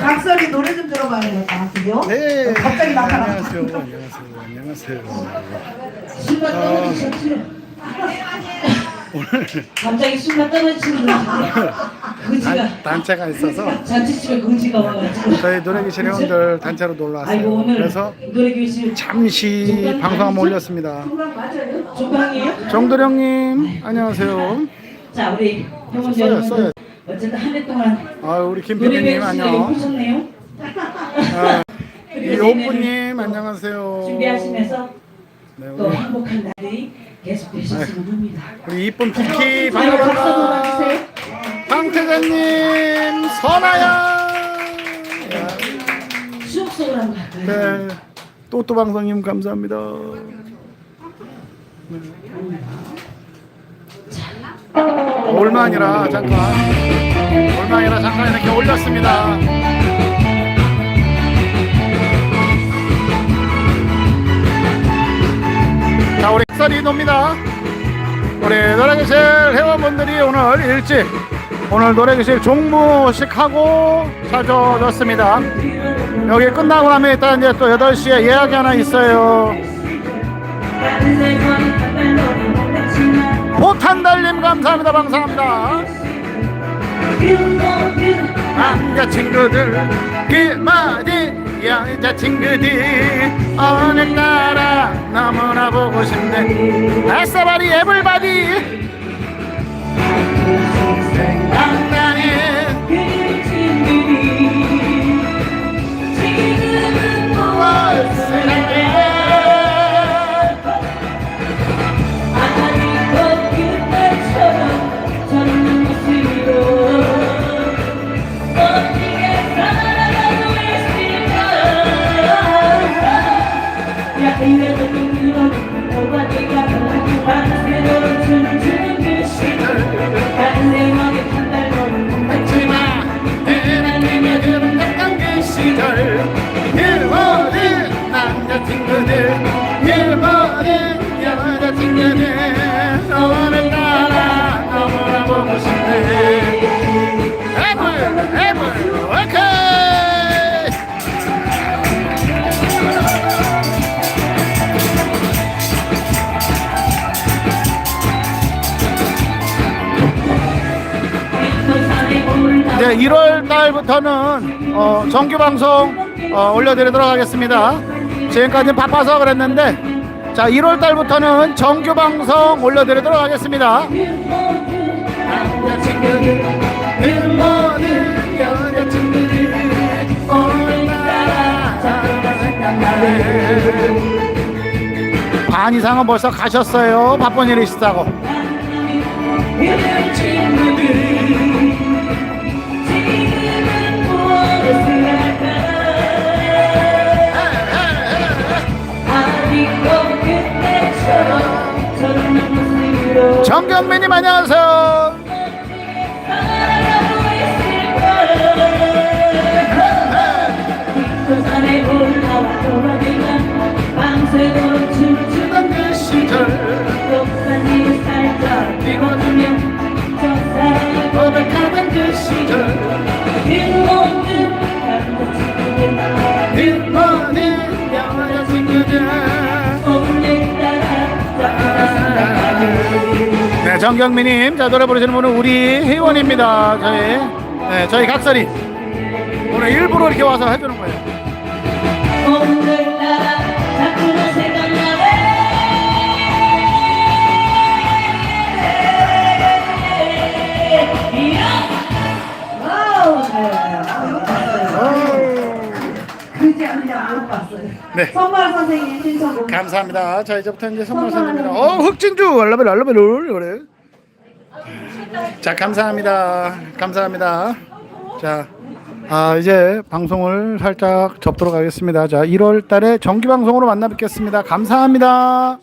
각설이 노래 좀 들어봐야 될 것 같은데요? 네. 갑자기 나타나서 안녕하세요. 안녕하세요. 안녕하세요. 술만 떨어지셨죠? 오늘 갑자기 술만 떨어지는 거지. 그지가 단, 단체가 있어서 잔치집에 그지가 와가지고. 저희 노래교실 회원들 단체로 놀러 아이고 왔어요. 오늘 그래서 노래 교실 잠시 방송 한번 올렸습니다. 조방이에요? 정도령님 안녕하세요. 자 우리 병원 써요, 써요. 어쨌든 한 해 동안 아 우리 김PD님 안녕. 아, 그리고 이오프님 안녕하세요. 준비하시면서 네, 또 우리, 행복한 날이 계속 되셨으면 합니다. 우리 이쁜 비키 박수 한번 반갑습니다. 주세요. 황태자님 선아야. 수업 속으로 한번 갈까요? 네. 또또 방송님 감사합니다. 아니라 잠깐 아니라 잠깐 이렇게 올렸습니다. 자 우리 쌀이 놉니다. 우리 노래교실 회원분들이 오늘 일찍 오늘 노래교실 종무식 하고 찾아줬습니다. 여기 끝나고 나면 일단 이제 또 8시에 예약이 하나 있어요. 포탄달님 감사합니다. 감사합니다. 남자친구들 그마디 여자친구들 오늘따라 너무나 보고 싶네 에스바리 에블바디 이제 1월 달부터는 어, 정규 방송 어, 올려드리도록 하겠습니다. 지금까지 바빠서 그랬는데 자 1월 달부터는 정규 방송 올려드리도록 하겠습니다. 반 이상은 벌써 가셨어요. 바쁜 일 있다고. 정경민님 안녕하세요. 네, 정경민님, 자 노래 부르시는 분은 우리 회원입니다. 저희, 네, 저희 각설이 오늘 일부러 이렇게 와서 해주는 거예요. 네. 선발 선생님 신청곡. 감사합니다. 자 이제부터 이제 선물 선입니다. 어, 흑진주 알라벨 알라벨 그래. 자 감사합니다. 감사합니다. 자. 아 이제 방송을 살짝 접도록 하겠습니다. 자 1월 달에 정기 방송으로 만나 뵙겠습니다. 감사합니다.